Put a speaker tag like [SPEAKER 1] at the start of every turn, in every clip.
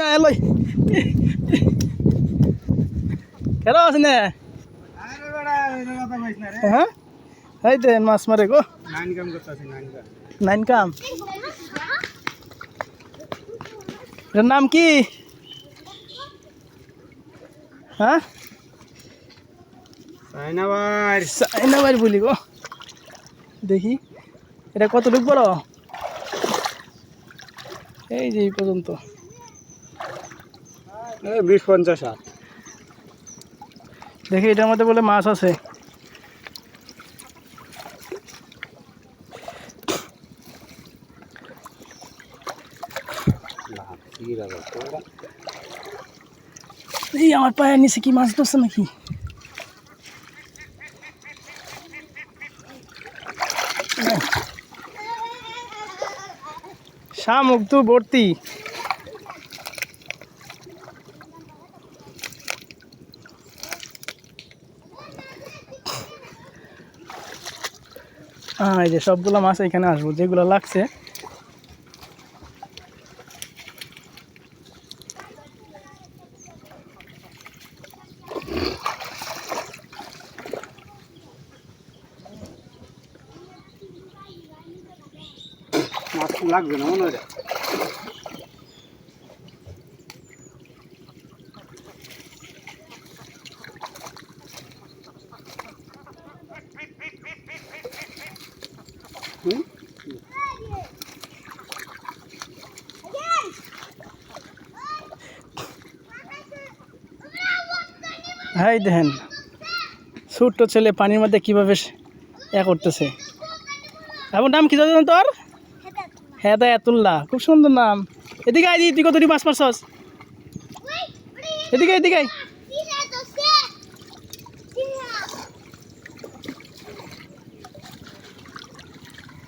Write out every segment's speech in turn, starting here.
[SPEAKER 1] না এলই কেন আছে না? হ্যাঁ? এই তো মাছ মারে গো। নাইন কাম এটার নাম কি? হ্যাঁ? চাইনাবার বলি গো। দেখি। এটা কতটুকু বড়? এই যে এই পর্যন্ত।
[SPEAKER 2] বিশ পঞ্চাশ হাত
[SPEAKER 1] দেখি, এটার মধ্যে বলে মাছ আছে। এই, আমার পায়ের নিচে কি মাছ ধরছে নাকি? শামুক তো ভর্তি। হ্যাঁ এই যে সবগুলো মাছ এখানে আসব যেগুলো লাগছে।
[SPEAKER 2] মাছ লাগবে না মনে হয়?
[SPEAKER 1] হাই দেখেন, ছোট্ট ছেলে পানির মধ্যে কীভাবে এ করতেছে? এমন নাম কি জানো তোর? হেদায়াতুল্লাহ খুব সুন্দর নাম। এদিকে আই তুই কতটি মাছ মারছস? এদিকে এদিকে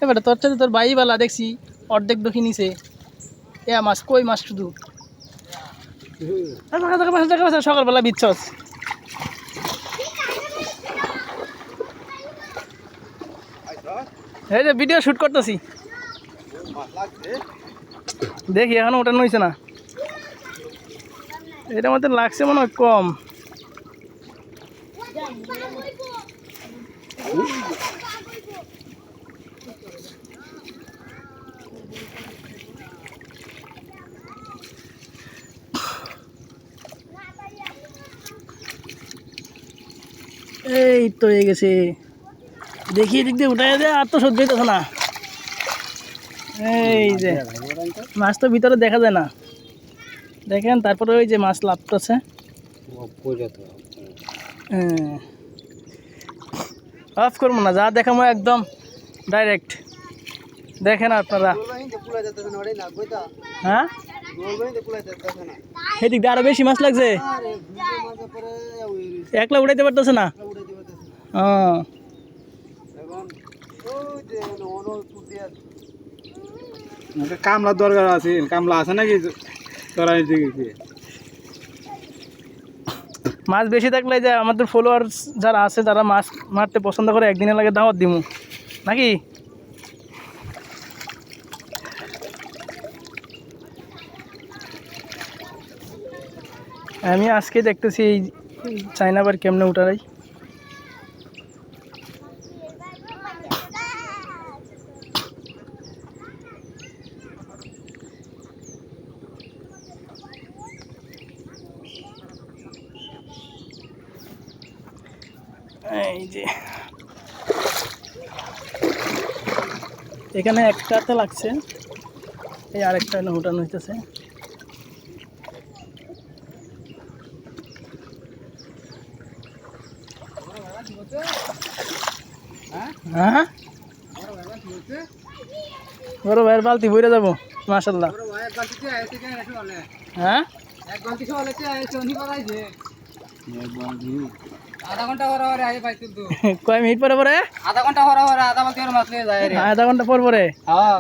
[SPEAKER 1] এবারে তোর সাথে তোর বাই বেলা দেখছি, অর্ধেক দেখি নিছে। এ মাছ কই মাছ শুধু? সকালবেলা বিচ্ছস। এই যে ভিডিও শুট করতেছি। দেখি, এখনও ওটা নইছে না। এটা মধ্যে লাগছে মনে হয় কম। এই তো হয়ে গেছে। দেখি এদিক দিয়ে উঠাই দে, আর তো সহ্য হইতেছে না। এই যে, মাছ তো ভিতরে দেখা যায় না। দেখেন, তারপরে ওই যে মাছ লাভতেছে অফ করব না, যা দেখাবো একদম ডাইরেক্ট। দেখেন আপনারা। হ্যাঁ? এদিক দিয়ে আরও বেশি মাছ লাগছে? একলা উঠাইতে পারতেছে না? হ্যাঁ
[SPEAKER 2] কামলা দরকার আছে কামলা আছে নাকি? তোরা এই দিকে কি?
[SPEAKER 1] মাছ বেশি থাকলে যে আমাদের ফলোয়ার্স যারা আছে যারা মাছ মারতে পছন্দ করে একদিনের লাগে দাওয়াত দিমু। নাকি? আমি আজকে দেখতেছি এই চাইনাবার কেমনে উঠারাই। এই যে। এখানে একটাতে লাগছে, এই আরেকটা উঠানো হইতেছে। হ্যাঁ? বড় ভাইয়ের বালতি বইরে যাব মাসাল্লাহ হ্যাঁ?
[SPEAKER 3] ঘণ্টা পরে
[SPEAKER 1] কয় মিনিট পরে পরে?
[SPEAKER 3] আধা ঘণ্টা পরে আধা বালতি মাছ নিয়ে যায় রে।
[SPEAKER 1] আধা ঘণ্টা পর পরে?
[SPEAKER 3] হ্যাঁ।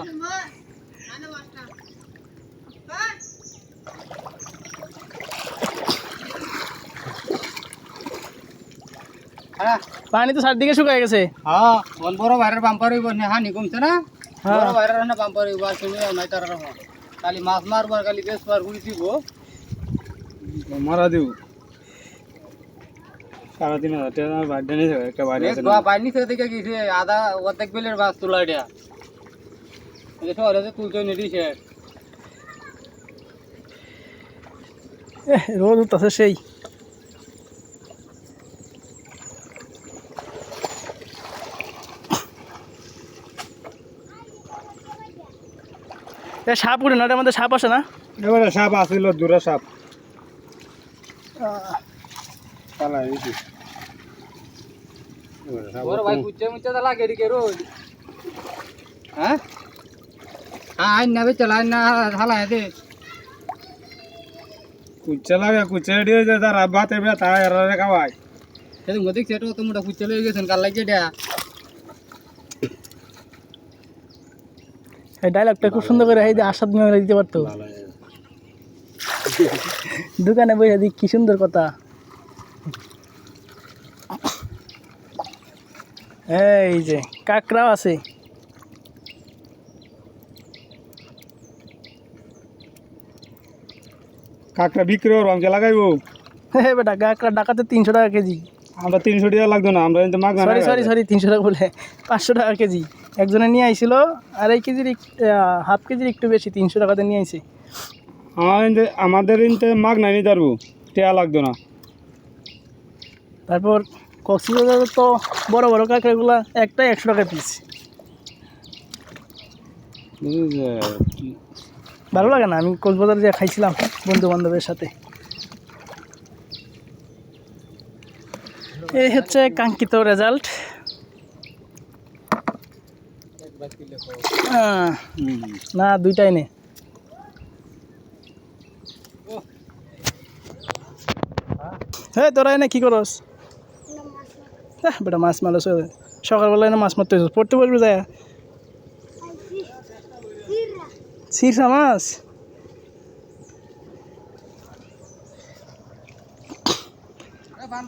[SPEAKER 1] পানি তো চারদিকে শুকায় গেছে।
[SPEAKER 3] হ্যাঁ বড় বাইরের বাম্পার হইব না হানি কমছে না?
[SPEAKER 1] হ্যাঁ।
[SPEAKER 3] বড় বাইরের না বাম্পার হইব আর তুমি নাই তার রহ খালি মাছ মারবার খালি বেশ বার ঘুরি দিব
[SPEAKER 2] মারা দিব সাড়ে তিন বাড়ি নিয়ে যাবে একটা বাড়ি আছে না।
[SPEAKER 3] বাইনি থেকে থেকে গেছে আধা অর্ধেক বেলের বাস তোলা এটা এটা শহরে যে তুলছে নিদিছে।
[SPEAKER 1] এহ, রোদ উঠতেছে সেই। এ সাপ উঠে না এটার মধ্যে সাপ আসে না?
[SPEAKER 2] এবারে সাপ আসছিল দূরে সাপ।
[SPEAKER 3] তো লাগে হ্যাঁ? হ্যাঁ আইন না বেচলা আইন না হালা দে
[SPEAKER 2] কুচ্চা লাগে কুচ্চা রেডি হয়ে যায় তার বাতে ব্যথা এরা খাওয়াই
[SPEAKER 3] সেদিন দেখছি এটা তো মোটা কুচ্ছে লয়ে গেছেন কাল লাগে এটা?
[SPEAKER 1] এই ডায়লগটা খুব সুন্দর করে এই যে আসাদ মেয়ে দিতে পারতো। দোকানে বসে দিক কি সুন্দর কথা। এই যে কাকড়াও আছে।
[SPEAKER 2] কাকটা বিক্রি করব আমাকে লাগাইবো।
[SPEAKER 1] হে বেটা কাকড়া ডাকাতে তিনশো টাকা কেজি।
[SPEAKER 2] আমরা তিনশো টাকা লাগতো না আমরা মাগনা
[SPEAKER 1] সরি সরি সরি তিনশো টাকা বলে পাঁচশো টাকা কেজি। একজনে নিয়ে আইছিল আর এই কেজির হাফ কেজির একটু বেশি তিনশো টাকাতে নিয়ে আইছে।
[SPEAKER 2] আমাদের আমাদের ইনতে মাগনা নিতে পারব টেয়া লাগতো না।
[SPEAKER 1] তারপর কক্সবাজারে তো বড় বড় কাঁকড়াগুলা একটাই একশো টাকা পিস ভালো লাগে না আমি কক্সবাজারে যে খাইছিলাম বন্ধু বান্ধবের সাথে। এই হচ্ছে কাঙ্ক্ষিত রেজাল্ট না দুইটাই নে। হ্যাঁ তোরা এনে কি করস? হ্যাঁ বেটা মাছ মারস সকালবেলা এনে মাছ মারতে। পড়তে বসবি যায়? সিরসা মাছ?
[SPEAKER 3] বান